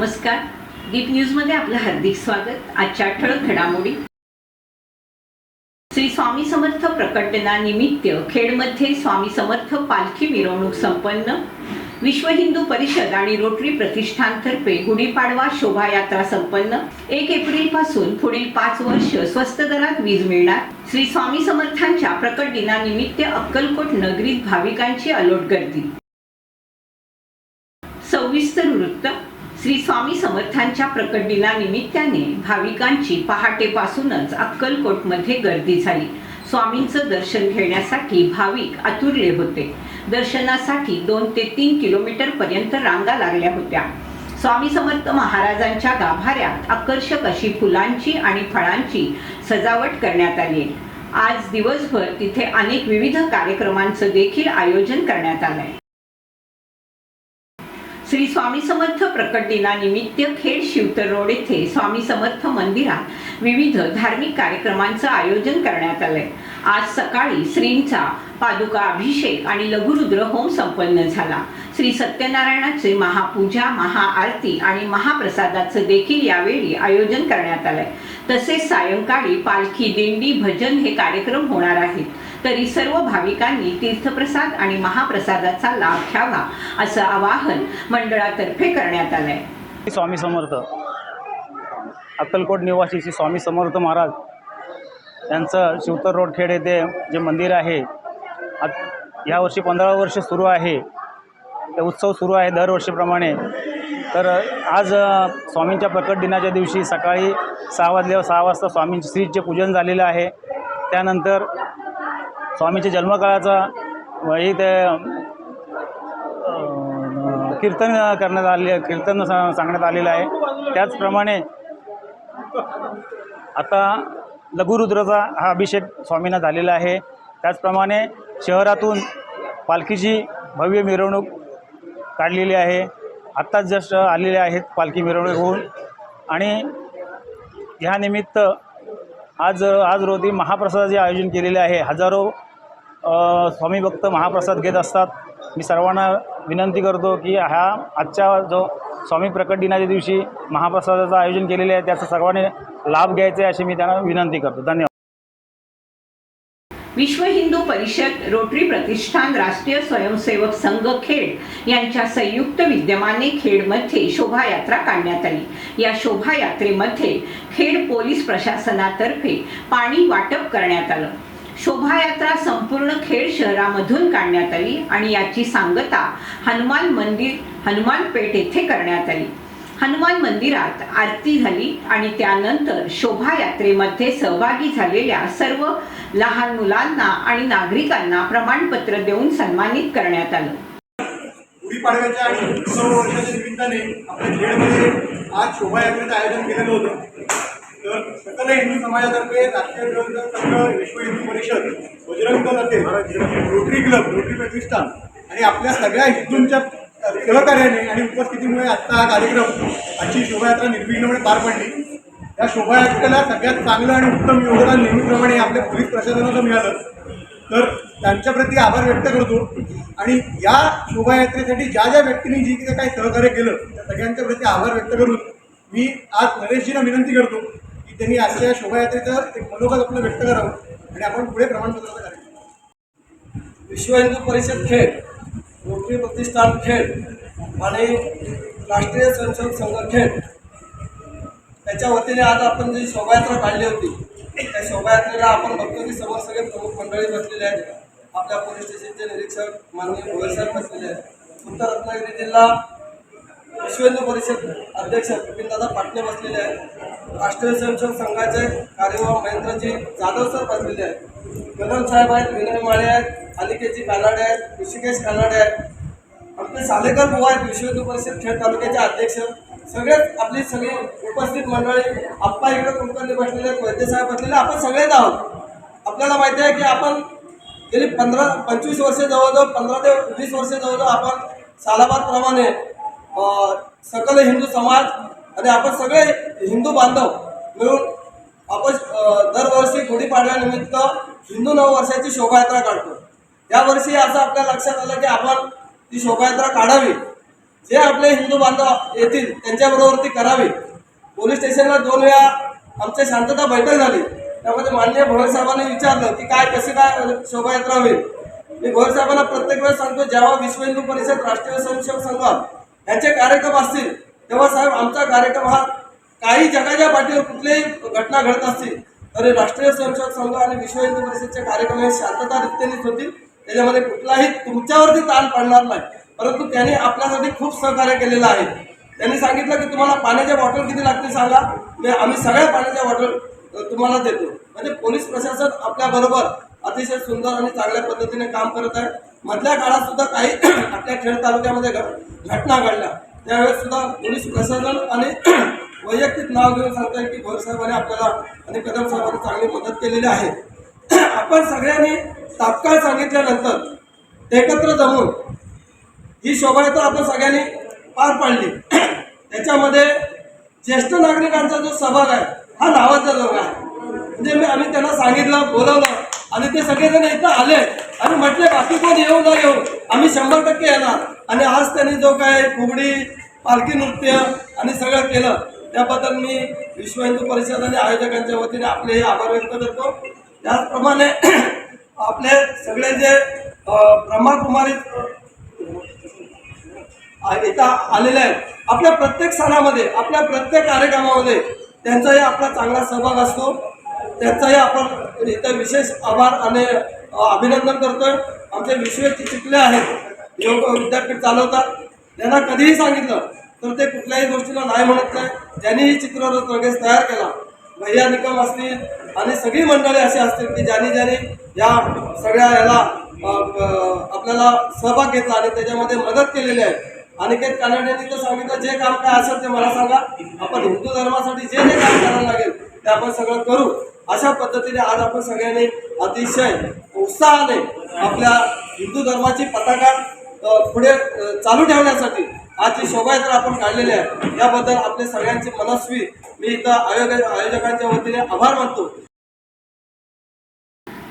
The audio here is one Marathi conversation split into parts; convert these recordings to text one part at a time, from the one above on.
नमस्कार. गीप न्यूजमध्ये आपलं हार्दिक स्वागत. आजच्या ठळक घडामोडी. श्री स्वामी समर्थ प्रकटनानिमित्त खेडमध्ये स्वामी समर्थ पालखी मिरवणूक संपन्न. विश्व हिंदू परिषद आणि रोटरी प्रतिष्ठानतर्फे गुढीपाडवा शोभायात्रा संपन्न. एक एप्रिलपासून पुढील पाच वर्ष स्वस्त दरात वीज मिळणार. श्री स्वामी समर्थांच्या प्रकट दिनानिमित्त अक्कलकोट नगरीत भाविकांची अलोट गर्दी. सविस्तर वृत्त श्री स्वामी समर्थांच्या प्रकट दिनानिमित्ताने भाविकांची पहाटेपासूनच अक्कलकोटमध्ये गर्दी झाली. स्वामींचं दर्शन घेण्यासाठी भाविक आतुरले होते. दर्शनासाठी दोन ते तीन किलोमीटर पर्यंत रांगा लागल्या होत्या. स्वामी समर्थ महाराजांच्या गाभाऱ्यात आकर्षक अशी फुलांची आणि फळांची सजावट करण्यात आली. आहे. आज दिवसभर तिथे अनेक विविध कार्यक्रमांचं देखील आयोजन करण्यात आलं आहे श्री स्वामी समर्थ प्रकट दिनानिमित्त खेड शिवतर रोड येथे स्वामी समर्थ मंदिरात विविध धार्मिक कार्यक्रमांचं आयोजन करण्यात आलंय. आज सकाळी श्रींचा पादुका अभिषेक आणि लघुरुद्र होम संपन्न झाला. श्री सत्यनारायणाचे महापूजा महाआरती आणि महाप्रसादाचं देखील यावेळी आयोजन करण्यात आलंय. तसेच सायंकाळी पालखी दिंडी भजन हे कार्यक्रम होणार आहेत. तरी सर्व भाविकांनी तीर्थप्रसाद आणि महाप्रसादाचा लाभ घ्यावा असं आवाहन मंडळातर्फे करण्यात आलंय. स्वामी समर्थ अक्कलकोट निवासी श्री स्वामी समर्थ महाराज यांचं शिवतर रोड खेड येथे जे मंदिर आहे आत यावर्षी पंधरा वर्ष सुरू आहे ते उत्सव सुरू आहे दरवर्षीप्रमाणे. तर आज स्वामींच्या प्रकट दिनाच्या दिवशी सकाळी सहा वाजल्यावर सहा वाजता स्वामींची श्रीचे पूजन झालेलं आहे. त्यानंतर स्वामीच्या जन्मकाळाचा व इथे कीर्तन करण्यात आले कीर्तन सांगण्यात आलेलं आहे. त्याचप्रमाणे आता लघुरुद्राचा हा अभिषेक स्वामींना झालेला आहे. त्याचप्रमाणे शहरातून पालखीची भव्य मिरवणूक काढलेली आहे. आत्ताच जस्ट आलेले आहेत पालखी मिरवणूक होऊन. आणि ह्या निमित्त आज आज रोजी महाप्रसादाचे आयोजन केलेले आहे. हजारो स्वामी भक्त महाप्रसाद घेत असतात. मी सर्वांना विनंती करतो की हा आजच्या जो स्वामी प्रकट दिनाच्या दिवशी महाप्रसादाचं आयोजन केलेले आहे त्याचा सर्वांनी लाभ घ्यायचा आहे अशी मी त्यांना विनंती करतो. धन्यवाद. विश्व हिंदू परिषद रोटरी प्रतिष्ठान राष्ट्रीय स्वयंसेवक संघ खेड यांच्या संयुक्त विद्यमाने खेडमध्ये शोभायात्रा काढण्यात आली. या शोभायात्रेमध्ये खेड पोलीस प्रशासनातर्फे पाणी वाटप करण्यात आलं. शोभायात्रा संपूर्ण खेड शहरामधून काढण्यात आली आणि याची सांगता हनुमान मंदिर हनुमान पेठ येथे करण्यात आली. हनुमान मंदिरात आरती झाली आणि त्यानंतर शोभायात्रेमध्ये सहभागी झालेल्या सर्व लहान मुलांना आणि नागरिकांना प्रमाणपत्र देऊन सन्मानित करण्यात आलं. गुढीपाडव्याच्या आणि सर्व वर्षाच्या निमित्ताने आपल्या खेळमध्ये आज शोभायात्रेचं आयोजन केलेलं होतं. तर सकल हिंदू समाजातर्फे राष्ट्रीय संघ विश्व हिंदू परिषद बजरंग दल असेल रोटरी क्लब रोटरी प्रतिष्ठान आणि आपल्या सगळ्या हिंदूंच्या सहकार्याने आणि उपस्थितीमुळे आजचा हा कार्यक्रम आजची शोभायात्रा निर्विघ्नपणे पार पडली. या शोभायात्रेला सगळ्यात चांगलं आणि उत्तम योगदान नेहमीप्रमाणे आपल्या पोलीस प्रशासनाचं मिळालं. तर त्यांच्याप्रती आभार व्यक्त करतो आणि या शोभायात्रेसाठी ज्या ज्या व्यक्तींनी जी काही सहकार्य केलं त्या सगळ्यांच्या प्रती आभार व्यक्त करून मी आज नरेशजींना विनंती करतो त्यांनी आजच्या शोभायात्रेचं एक मनोगत आपलं व्यक्त करावं आणि आपण पुढे प्रमाणपत्राचं कार्यक्रम विश्व हिंदू परिषद खेळ रोटरी प्रतिष्ठान खेळ आणि राष्ट्रीय स्वयंसेवक संघ खेळ. त्याच्या वतीने आज आपण जी शोभायात्रा काढली होती त्या शोभायात्रेला आपण बघतो की समोर सगळे प्रमुख मंडळी बसलेले आहेत. आपल्या पोलीस स्टेशनचे निरीक्षक माननीय भोयर साहेब बसलेले आहेत. उत्तर रत्नागिरी जिल्हा विश्व हिंदू परिषद अध्यक्ष बिपिनदादा पाटणे बसलेले आहेत. राष्ट्रीय स्वयंसेवक संघाचे कार्यवाह महेंद्रजी जाधव सर बसलेले आहेत. गगन साहेब आहेत विनय माळे आहेत अलिकेजी कानाडे आहेत ऋषिकेश कानाडे आहेत. आपले सालेकर बुवा आहेत विश्वहिंदू परिषद खेड तालुक्याचे अध्यक्ष. सगळेच आपली सगळी उपस्थित मंडळी आप्पा इकडे कुलकर्णी बसलेले आहेत वैद्य साहेब बसलेले आपण सगळेच आहोत. आपल्याला माहिती आहे की आपण गेली पंधरा पंचवीस वर्षे जवळजवळ पंधरा ते वीस वर्षे जवळजवळ आपण सालाबादप्रमाणे सकल हिंदू समाज आणि आपण सगळे हिंदू बांधव मिळून आपण दरवर्षी गुढीपाडव्यानिमित्त हिंदू नववर्षाची शोभायात्रा काढतो. यावर्षी असं आपल्या लक्षात आलं की आपण ती शोभायात्रा काढावी. जे आपले हिंदू बांधव येतील त्यांच्याबरोबर ती करावी. पोलीस स्टेशनला दोन वेळा आमची शांतता बैठक झाली. त्यामध्ये माननीय भोईरसाहेबांनी विचारलं की काय कशी काय शोभायात्रा होईल? मी भोयर साहेबांना प्रत्येक वेळेस सांगतो जेव्हा विश्व हिंदू परिषद राष्ट्रीय स्वयंसेवक संघ यांचे कार्यक्रम असतील तेव्हा साहेब आमचा कार्यक्रम हा काही जगाच्या पाठीवर कुठल्याही घटना घडत असतील तरी राष्ट्रीय स्वयंसेवक संघ आणि विश्व हिंदू परिषदचे कार्यक्रम हे शांततारित्यानेच होतील. त्याच्यामध्ये कुठलाही तुमच्यावरती ताण पडणार नाही. परंतु त्यांनी आपल्यासाठी खूप सहकार्य केलेलं आहे. त्यांनी सांगितलं की तुम्हाला पाण्याच्या बॉटल किती लागतील सांगा. म्हणजे आम्ही सगळ्या पाण्याच्या बॉटल तुम्हाला देतो. म्हणजे पोलीस प्रशासन आपल्याबरोबर अतिशय सुंदर आणि चांगल्या पद्धतीने काम करत आहे. मधल्या काळात सुद्धा काही आपल्या खेड तालुक्यामध्ये घ- घटना घडल्या. त्यावेळेस सुद्धा पोलीस प्रशासन आणि वैयक्तिक नाव घेऊन सांगता येईल की भोर साहेबांनी आपल्याला आणि कदम साहेबांनी चांगली मदत केलेली आहे. आपण सगळ्यांनी तात्काळ सांगितल्यानंतर एकत्र जमून ही शोभायात्रा आपण सगळ्यांनी पार पाडली. त्याच्यामध्ये ज्येष्ठ नागरिकांचा जो सहभाग आहे हा नावाचा जोग आहे. म्हणजे मी आम्ही त्यांना सांगितलं बोलवलं आणि ते सगळेजण इथं आले आणि म्हटले बाकी कोण येऊ ना येऊ आम्ही शंभर टक्के येणार. आणि आज त्यांनी जो काय फुगडी पालखी नृत्य आणि सगळं केलं त्याबद्दल मी विश्व हिंदू परिषद आणि आयोजकांच्या वतीने आपले हे आभार व्यक्त करतो. त्याचप्रमाणे आपले सगळे जे ब्रह्माकुमारी इथं आलेले आहेत आपल्या प्रत्येक सणामध्ये आपल्या प्रत्येक कार्यक्रमामध्ये त्यांचाही आपला चांगला सहभाग असतो. त्यांचाही आपण इथं विशेष आभार आणि अभिनंदन करतोय. आमचे विश्वची चिखले आहेत. योग विद्यापीठ चालवतात त्यांना कधीही सांगितलं तर ते कुठल्याही गोष्टीला नाही म्हणत नाही. ज्यांनी ही चित्ररथ लगेच तयार केला भैया निकम असतील आणि सगळी मंडळी अशी असतील की ज्यांनी ज्यांनी या सगळ्या याला आपल्याला सहभाग घेतला आणि त्याच्यामध्ये मदत केलेली आहे. अनिकेत कानड्यांनी तर सांगितलं जे काम काय असेल ते मला सांगा. आपण हिंदू धर्मासाठी जे जे काम करायला लागेल ते आपण सगळं करू. अशा पद्धतीने आज आपण सगळ्यांनी अतिशय उत्साहाने आपल्या हिंदू धर्माची पताका पुढे चालू ठेवण्यासाठी आज जी शोभायात्रा आपण काढलेली आहे याबद्दल आपले सगळ्यांचे मनस्वी मी इथं आयोजक आयोजकांच्या वतीने आभार मानतो.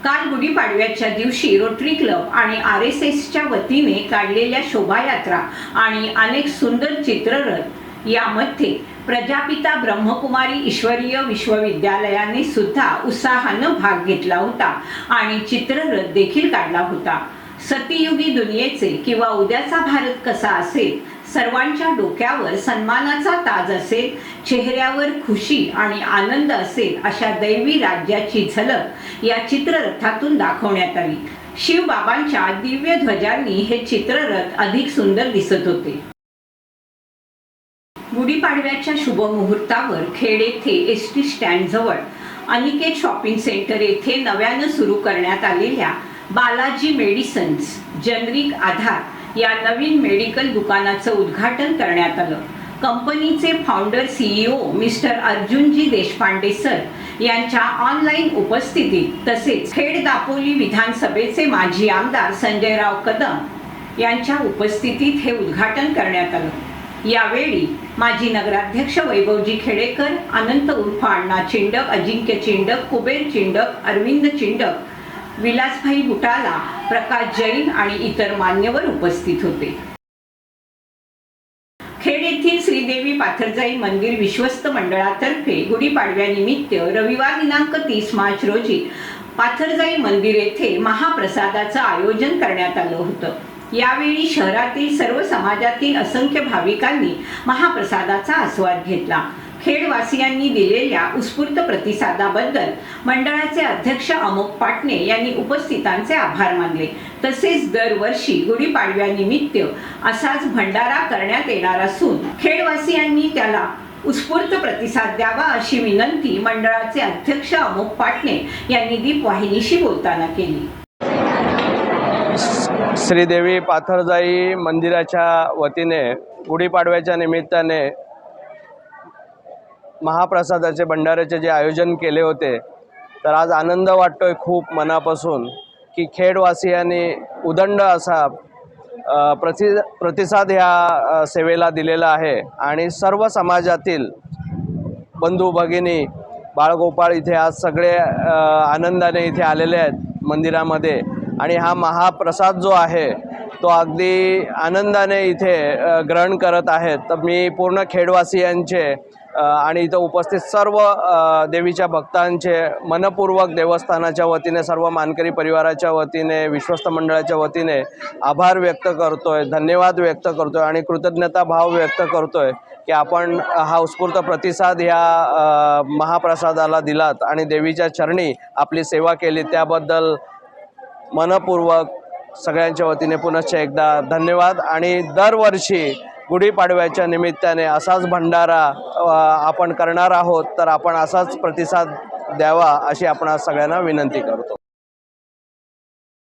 काल गुढीपाडव्याच्या दिवशी रोटरी क्लब आणि आर एस एसच्या वतीने काढलेल्या शोभायात्रा आणि अनेक सुंदर चित्ररथ यामध्ये प्रजापिता ब्रह्मकुमारी ईश्वरीय विश्वविद्यालयाने सुद्धा उत्साहानं भाग घेतला होता आणि चित्ररथ देखील काढला होता. सतीयुगी दुनियेचे किंवा उद्याचा भारत कसा असेल सर्वांच्या डोक्यावर सन्मानाचा ताज असेल चेहऱ्यावर खुशी आणि आनंद असेल अशा दैवी राज्याची झलक या चित्ररथातून दाखवण्यात आली. शिवबाबांच्या दिव्य ध्वजांनी हे चित्ररथ अधिक सुंदर दिसत होते. गुढीपाडव्याच्या शुभमुहूर्तावर खेड येथे एस टी स्टँडजवळ अनिकेत शॉपिंग सेंटर येथे नव्यानं सुरू करण्यात आलेल्या बालाजी मेडिसन्स जनरिक आधार या नवीन मेडिकल दुकानाचं उद्घाटन करण्यात आलं. कंपनीचे founder CEO mister Arjunji Deshpande sir यांच्या ऑनलाईन उपस्थितीत तसेच खेड दापोली विधानसभेचे माजी आमदार संजयराव कदम यांच्या उपस्थितीत हे उद्घाटन करण्यात आलं. यावेळी माजी नगराध्यक्ष वैभवजी खेडेकर अनंत उर्फ अण्णा चिंडक अजिंक्य चिंडक कुबेर चिंडक अरविंद चिंडक विलासभाई बुटाला प्रकाश जैन आणि इतर मान्यवर उपस्थित होते. खेड येथील श्रीदेवी पाथरजाई मंदिर विश्वस्त मंडळातर्फे गुढीपाडव्यानिमित्त रविवार दिनांक तीस मार्च रोजी पाथरजाई मंदिर येथे महाप्रसादाचं आयोजन करण्यात आलं होतं. यावेळी शहरातील सर्व समाजातील असंख्य भाविकांनी महाप्रसादाचा आस्वाद घेतला. खेडवासियांनी दिलेल्या उत्स्फूर्त प्रतिसादाबद्दल मंडळाचे अध्यक्ष अमोक पाटणे यांनी उपस्थितांचे आभार मानले. तसेच दरवर्षी गुढीपाडव्यानिमित्त असाच भंडारा करण्यात येणार असून खेडवासियांनी त्याला उत्स्फूर्त प्रतिसाद द्यावा अशी विनंती मंडळाचे अध्यक्ष अमोक पाटणे यांनी दीप वाहिनीशी बोलताना केली. श्रीदेवी पाथरजाई मंदिराच्या वतीने गुढीपाडव्याच्या निमित्ताने महाप्रसादाचे भंडाऱ्याचे जे आयोजन केले होते तर आज आनंद वाटतोय खूप मनापासून की खेडवासियांनी उदंड असा प्रति प्रतिसाद ह्या सेवेला दिलेला आहे. आणि सर्व समाजातील बंधू भगिनी बाळगोपाळ इथे आज सगळे आनंदाने इथे आलेले आहेत मंदिरामध्ये. आणि हा महाप्रसाद जो आहे तो अगदी आनंदाने इथे ग्रहण करत आहेत. तर मी पूर्ण खेडवासियांचे आणि इथं उपस्थित सर्व देवीच्या भक्तांचे मनपूर्वक देवस्थानाच्या वतीने सर्व मानकरी परिवाराच्या वतीने विश्वस्त मंडळाच्या वतीने आभार व्यक्त करतो आहे धन्यवाद व्यक्त करतो आहे आणि कृतज्ञता भाव व्यक्त करतो आहे की आपण हा उत्स्फूर्त प्रतिसाद ह्या महाप्रसादाला दिलात आणि देवीच्या चरणी आपली सेवा केली. त्याबद्दल मनपूर्वक सगळ्यांच्या वतीने पुनश्च एकदा धन्यवाद आणि दरवर्षी गुढीपाडव्याच्या निमित्ताने असाच भंडारा आपण करणार आहोत तर आपण असाच प्रतिसाद द्यावा अशी आपण सगळ्यांना विनंती करतो.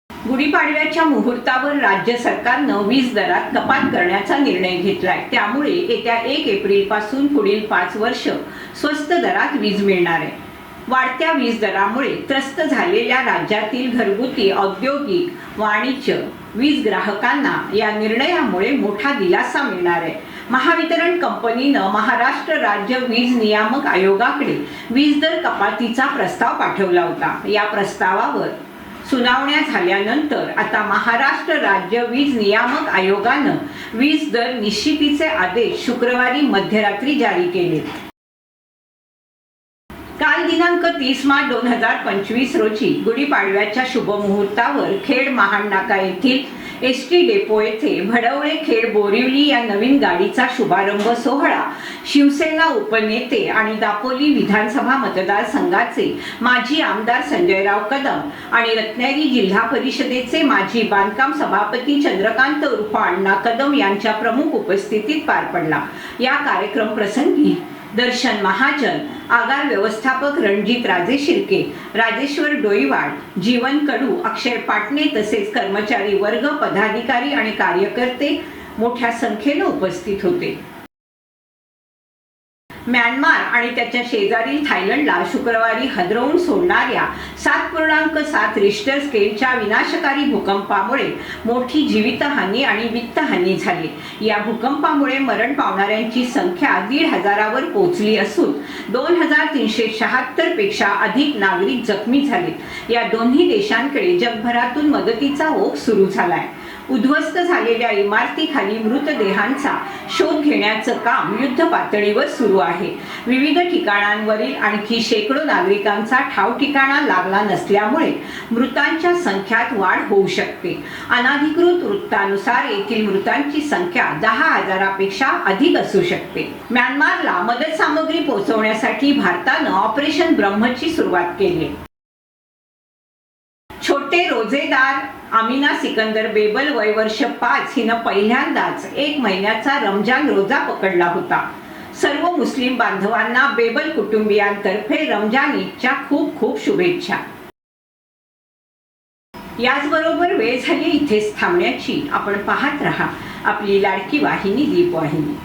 गुढीपाडव्याच्या मुहूर्तावर राज्य सरकारनं वीज दरात कपात करण्याचा निर्णय घेतलाय. त्यामुळे येत्या एक एप्रिलपासून पुढील पाच वर्ष स्वस्त दरात वीज मिळणार आहे. वाढत्या वीज दरामुळे त्रस्त झालेल्या राज्यातील घरगुती औद्योगिक वाणिज्य वीज ग्राहकांना या निर्णयामुळे मोठा दिलासा मिळणार आहे. महावितरण कंपनीनं महाराष्ट्र राज्य वीज नियामक आयोगाकडे वीज दर कपातीचा प्रस्ताव पाठवला होता. या प्रस्तावावर सुनावण्या झाल्यानंतर आता महाराष्ट्र राज्य वीज नियामक आयोगानं वीज दर निश्चितीचे आदेश शुक्रवारी मध्यरात्री जारी केले. दिनांक तीस मार्च दोन हजार पंचवीस रोजी गुढीपाडव्याच्या शुभमुहूर्तावर खेड महानाका येथील एस टी डेपो येथे भडवळे खेड बोरिवली या नवीन गाडीचा शुभारंभ सोहळा शिवसेना उपनेते आणि दापोली विधानसभा मतदारसंघाचे माजी आमदार संजयराव कदम आणि रत्नागिरी जिल्हा परिषदेचे माजी बांधकाम सभापती चंद्रकांत उर्फ अण्णा कदम यांच्या प्रमुख उपस्थितीत पार पडला. या कार्यक्रम प्रसंगी दर्शन महाजन आगार व्यवस्थापक रणजित राजे शिर्के राजेश्वर डोईवाड जीवन कडू अक्षय पाटणे तसेच कर्मचारी वर्ग पदाधिकारी आणि कार्यकर्ते मोठ्या संख्येनं उपस्थित होते. म्यानमार आणि त्याच्या शेजारील थायलंडला शुक्रवारी हदरवून सोडणाऱ्या सात पूर्णांक सात रिश्टर स्केलच्या विनाशकारी भूकंपामुळे मोठी जीवितहानी आणि वित्तहानी झाली. या भूकंपामुळे मरण पावणाऱ्यांची संख्या दीड हजारावर पोहोचली असून दोन हजार तीनशे शहात्तरपेक्षा अधिक नागरिक जखमी झाले. या दोन्ही देशांकडे जगभरातून मदतीचा ओघ सुरू झालाय. उद्ध्वस्त झालेल्या इमारतीखाली मृतदेहांचा शोध घेण्याचं काम युद्ध पातळीवर सुरू आहे. विविध ठिकाणांवरील आणखी शेकडो नागरिकांचा ठाव ठिकाणा लागला नसल्यामुळे मृतांच्या संख्यात वाढ होऊ शकते. अनाधिकृत वृत्तानुसार येथील मृतांची संख्या दहा हजारापेक्षा अधिक असू शकते. म्यानमारला मदत सामग्री पोहोचवण्यासाठी भारतानं ऑपरेशन ब्रह्मची सुरुवात केली. रोजेदार आमिना सिकंदर बेबल वय वर्ष पाच हिनं पहिल्यांदाच एक महिन्याचा रमजान रोजा पकडला होता. सर्व मुस्लिम बांधवांना बेबल कुटुंबियांतर्फे रमजान ईदच्या खूप खूप शुभेच्छा. याचबरोबर वेळ झाली इथेच थांबण्याची. आपण पाहत रहा आपली लाडकी वाहिनी दीप वाहिनी